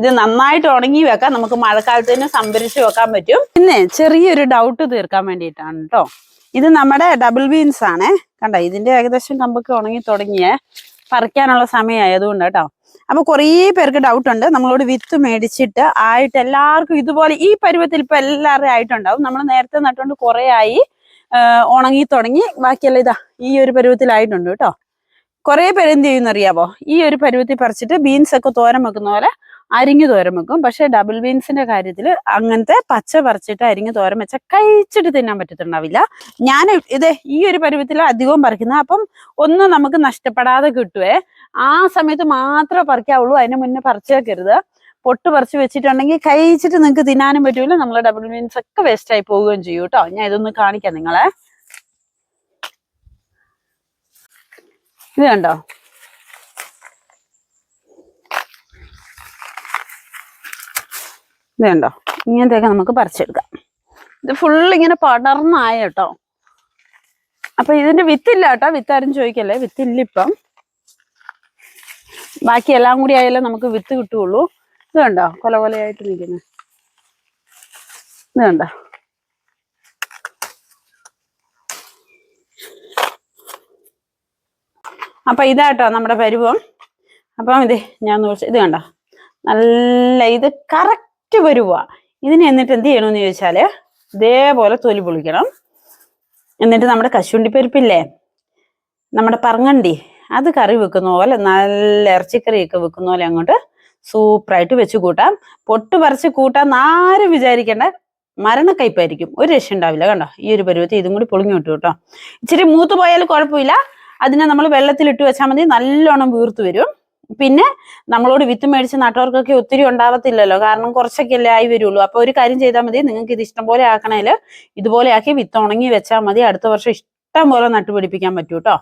ഇത് നന്നായിട്ട് ഉണങ്ങി വെക്കാം. നമുക്ക് മഴക്കാലത്ത് തന്നെ സംഭരിച്ച് വെക്കാൻ പറ്റും. പിന്നെ ചെറിയൊരു ഡൗട്ട് തീർക്കാൻ വേണ്ടിയിട്ടാണ് കേട്ടോ ഇത് നമ്മുടെ ഡബിൾ ബീൻസ് ആണ്. കണ്ട ഇതിന്റെ ഏകദേശം കമ്പൊക്കെ ഉണങ്ങി തുടങ്ങിയേ. പറിക്കാനുള്ള സമയമായതുകൊണ്ട് കേട്ടോ അപ്പൊ കുറേ പേർക്ക് ഡൗട്ട് ഉണ്ട്. നമ്മളോട് വിത്ത് മേടിച്ചിട്ട് ആയിട്ട് എല്ലാവർക്കും ഇതുപോലെ ഈ പരുവത്തിൽ ഇപ്പൊ എല്ലാവരുടെയും ആയിട്ടുണ്ടാവും. നമ്മൾ നേരത്തെ നട്ടുകൊണ്ട് കുറെ ആയി ഉണങ്ങി തുടങ്ങി. ബാക്കിയെല്ലാം ഇതാ ഈ ഒരു പരുവത്തിലായിട്ടുണ്ട് കേട്ടോ കുറെ പേര് എന്ത് ചെയ്യുന്ന അറിയാവോ ഈ ഒരു പരുവത്തിൽ പറിച്ചിട്ട് ബീൻസ് ഒക്കെ തോരൻ വെക്കുന്ന പോലെ അരിഞ്ഞു തോരൻ വെക്കും. പക്ഷെ ഡബിൾ ബീൻസിന്റെ കാര്യത്തിൽ അങ്ങനത്തെ പച്ച പറിച്ചിട്ട് അരിഞ്ഞു തോരൻ വെച്ചാൽ കഴിച്ചിട്ട് തിന്നാൻ പറ്റത്തുണ്ടാവില്ല. ഞാൻ ഇത് ഈ ഒരു പരുവത്തിൽ അധികവും പറിക്കുന്നത്. അപ്പം ഒന്നും നമുക്ക് നഷ്ടപ്പെടാതെ കിട്ടുവേ. ആ സമയത്ത് മാത്രമേ പറിക്കാവുള്ളൂ. അതിന് മുന്നേ പറിച്ചു വെക്കരുത്. പൊട്ട് പറിച്ച് വെച്ചിട്ടുണ്ടെങ്കിൽ കഴിച്ചിട്ട് നിങ്ങൾക്ക് തിന്നാനും പറ്റൂല. നമ്മളെ ഡബിൾ ബീൻസ് ഒക്കെ വേസ്റ്റ് ആയി പോവുകയും ചെയ്യും കേട്ടോ. ഞാൻ ഇതൊന്ന് കാണിക്കാം നിങ്ങളെ. ഇത് കണ്ടോ? ഇത് കണ്ടോ ഇങ്ങനത്തെയൊക്കെ നമുക്ക് പറിച്ചെടുക്കാം. ഇത് ഫുൾ ഇങ്ങനെ പടർന്നായ കേട്ടോ. അപ്പൊ ഇതിന്റെ വിത്തില്ല കേട്ടോ. വിത്താരും ചോദിക്കല്ലേ? വിത്തില്ല ഇപ്പം. ബാക്കി എല്ലാം കൂടി ആയാലേ നമുക്ക് വിത്ത് കിട്ടുകയുള്ളൂ ഇത് കണ്ടോ കൊല കൊലയായിട്ട് നിൽക്കുന്നത് ഇത് കണ്ടോ അപ്പൊ ഇതാട്ടോ നമ്മുടെ പരുവം. അപ്പം ഇത് ഞാൻ ഇത് കണ്ടോ? നല്ല ഇത് കറക്റ്റ് പരുവാ ഇതിനെ എന്നിട്ട് എന്ത് ചെയ്യണമെന്ന് ചോദിച്ചാൽ ഇതേപോലെ തൊലി പൊളിക്കണം. എന്നിട്ട് നമ്മുടെ കശുവണ്ടി പരിപ്പില്ലേ നമ്മുടെ പറങ്ങണ്ടി. അത് കറി വെക്കുന്ന പോലെ നല്ല ഇറച്ചിക്കറിയൊക്കെ വെക്കുന്ന പോലെ അങ്ങോട്ട് സൂപ്പറായിട്ട് വെച്ച് കൂട്ടാം. പൊട്ട് പറിച്ച് കൂട്ടാന്ന് ആരും വിചാരിക്കേണ്ട. മരണക്കയ്പായിരിക്കും. ഒരു രക്ഷ ഉണ്ടാവില്ല കണ്ടോ? ഈ ഒരു പരുവത്തിൽ ഇതും കൂടി പൊളിഞ്ഞു കിട്ടും കേട്ടോ. ഇച്ചിരി മൂത്ത് പോയാൽ കുഴപ്പമില്ല. അതിനെ നമ്മൾ വെള്ളത്തിൽ ഇട്ട് വെച്ചാൽ മതി. നല്ലോണം വീർത്ത് വരും. പിന്നെ നമ്മളോട് വിത്ത് മേടിച്ച് നട്ടവർക്കൊക്കെ ഒത്തിരി ഉണ്ടാവത്തില്ലല്ലോ. കാരണം കുറച്ചൊക്കെ അല്ലേ ആയി വരുള്ളൂ. അപ്പൊ ഒരു കാര്യം ചെയ്താൽ മതി. നിങ്ങൾക്ക് ഇത് ഇഷ്ടം പോലെ ആക്കണേൽ ഇതുപോലെ ആക്കി വിത്ത് ഉണങ്ങി വെച്ചാൽ മതി. അടുത്ത വർഷം ഇഷ്ടം പോലെ നട്ടുപിടിപ്പിക്കാൻ പറ്റൂ കേട്ടോ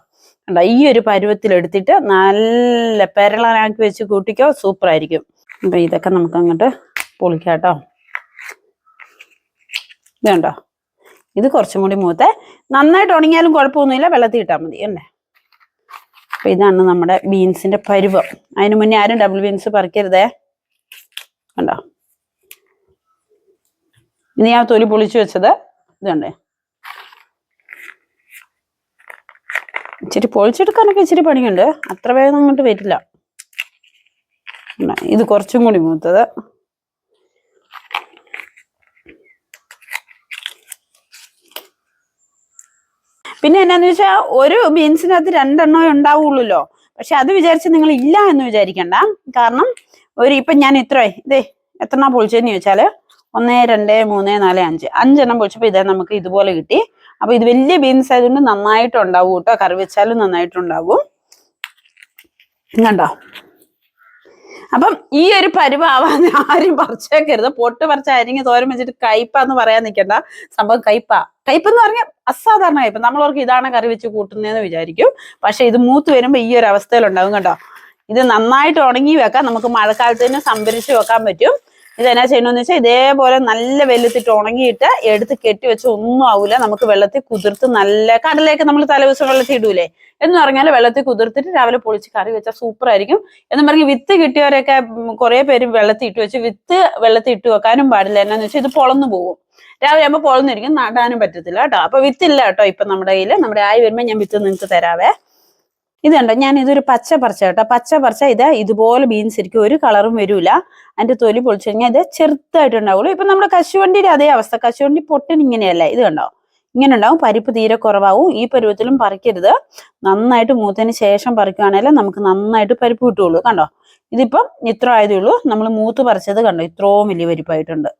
കണ്ടോ? ഈ ഒരു പരുവത്തിൽ എടുത്തിട്ട് നല്ല പെരളനാക്കി വെച്ച് കൂട്ടിക്കോ. സൂപ്പർ ആയിരിക്കും. അപ്പൊ ഇതൊക്കെ നമുക്ക് അങ്ങോട്ട് പൊളിക്കാം കേട്ടോ ഇതുണ്ടോ? ഇത് കുറച്ചും കൂടി മൂത്തേ. നന്നായിട്ട് ഉണങ്ങിയാലും കുഴപ്പമൊന്നുമില്ല. വെള്ളത്തിൽ ഇട്ടാൽ മതി. അല്ലേ? അപ്പൊ ഇതാണ് നമ്മുടെ ബീൻസിന്റെ പരുവം. അതിന് മുന്നേ ആരും ഡബിൾ ബീൻസ് പറിക്കരുതേ. കണ്ടോ? ഇനി ഞാൻ തൊലി പൊളിച്ചു വെച്ചത് ഇതുണ്ടേ. ഇച്ചിരി പൊളിച്ചെടുക്കാനൊക്കെ ഇച്ചിരി പണിയുണ്ട്. അത്ര വേഗം അങ്ങോട്ട് വരില്ല. ഇത് കുറച്ചും കൂടി മൂത്തത്. പിന്നെ എന്നാന്ന് വെച്ചാൽ ഒരു ബീൻസിനകത്ത് രണ്ടെണ്ണോ ഉണ്ടാവുള്ളൂല്ലോ. പക്ഷെ അത് വിചാരിച്ച് നിങ്ങൾ ഇല്ല എന്ന് വിചാരിക്കണ്ട. കാരണം ഒരു ഇപ്പൊ ഞാൻ ഇത്ര ഇതേ എത്രണ്ണ പൊളിച്ചതെന്ന് ചോദിച്ചാൽ ഒന്ന് രണ്ട് മൂന്ന് നാല് അഞ്ച്. അഞ്ചെണ്ണം പൊളിച്ചപ്പോൾ ഇതേ നമുക്ക് ഇതുപോലെ കിട്ടി. അപ്പൊ ഇത് വലിയ ബീൻസ് ആയതുകൊണ്ട് നന്നായിട്ട് ഉണ്ടാവും കേട്ടോ. കറി വെച്ചാലും നന്നായിട്ടുണ്ടാവും. കണ്ടോ? അപ്പം ഈ ഒരു പരുവാവാൻ ആരും പറിച്ചേക്കരുത്. പൊട്ട് പറിച്ച അരിങ്ങി തോരം വെച്ചിട്ട് കയ്പ എന്ന് പറയാൻ നിൽക്കണ്ട സംഭവം കയ്പ. കയ്പെന്ന് പറഞ്ഞാൽ അസാധാരണ കയ്പ് നമ്മളവർക്ക് ഇതാണ് കറി വെച്ച് കൂട്ടുന്നതെന്ന് വിചാരിക്കും. പക്ഷെ ഇത് മൂത്ത് വരുമ്പോൾ ഈ ഒരു അവസ്ഥയിലുണ്ടാവും കേട്ടോ. ഇത് നന്നായിട്ട് ഉണങ്ങി വെക്കാം നമുക്ക് മഴക്കാലത്ത് തന്നെ സംഭരിച്ച് വെക്കാൻ പറ്റും. ഇത് എന്നാ ചെയ്യണമെന്ന് വെച്ചാൽ ഇതേപോലെ നല്ല വെല്ലത്തിട്ട് ഉണങ്ങിയിട്ട് എടുത്ത് കെട്ടി വെച്ച് ഒന്നും ആവില്ല നമുക്ക് വെള്ളത്തിൽ കുതിർത്ത് നല്ല കടലേക്ക് നമ്മൾ തലേദിവസം വെള്ളത്തിൽ ഇടൂലേ? എന്ന് പറഞ്ഞാൽ വെള്ളത്തിൽ കുതിർത്തിട്ട് രാവിലെ പൊളിച്ച് കറി വെച്ചാൽ സൂപ്പർ ആയിരിക്കും എന്ന് പറഞ്ഞ് വിത്ത് കിട്ടിയവരൊക്കെ കുറെ പേര് വെള്ളത്തിൽ ഇട്ട് വെച്ച് വിത്ത് വെള്ളത്തിൽ ഇട്ട് വെക്കാനും പാടില്ല. എന്നാന്ന് വെച്ചാൽ ഇത് പൊളന്നു പോകും. രാവിലെ ആകുമ്പോൾ പൊളന്നിരിക്കും നടാനും പറ്റത്തില്ല കേട്ടോ. അപ്പൊ വിത്തില്ല കേട്ടോ ഇപ്പൊ നമ്മുടെ കയ്യിൽ നമ്മുടെ ആയി വരുമ്പോൾ ഞാൻ വിത്ത് നിങ്ങൾക്ക് തരാവേ. ഇത് കണ്ടോ? ഞാൻ ഇതൊരു പച്ച പറിച്ച കേട്ടോ. പച്ച പറിച്ച ഇത് ഇതുപോലെ ബീൻസ് ഇരിക്കും. ഒരു കളറും വരൂല. അതിന്റെ തൊലി പൊളിച്ചു കഴിഞ്ഞാൽ ഇത് ചെറുതായിട്ടുണ്ടാവുള്ളൂ. ഇപ്പൊ നമ്മുടെ കശുവണ്ടിയുടെ അതേ അവസ്ഥ. കശുവണ്ടി പൊട്ടിന് ഇങ്ങനെയല്ല? ഇത് കണ്ടോ? ഇങ്ങനെ ഉണ്ടാവും. പരിപ്പ് തീരെ കുറവാകും ഈ പരുവത്തിലും പറിക്കരുത്. നന്നായിട്ട് മൂത്തതിന് ശേഷം പറിക്കുകയാണെങ്കിൽ നമുക്ക് നന്നായിട്ട് പരിപ്പ് കിട്ടുള്ളൂ കണ്ടോ? ഇതിപ്പം ഇത്ര ആയതേ ഉള്ളൂ. നമ്മൾ മൂത്ത് പറിച്ചത് കണ്ടോ? ഇത്രയും വലിയ പരിപ്പായിട്ടുണ്ട്.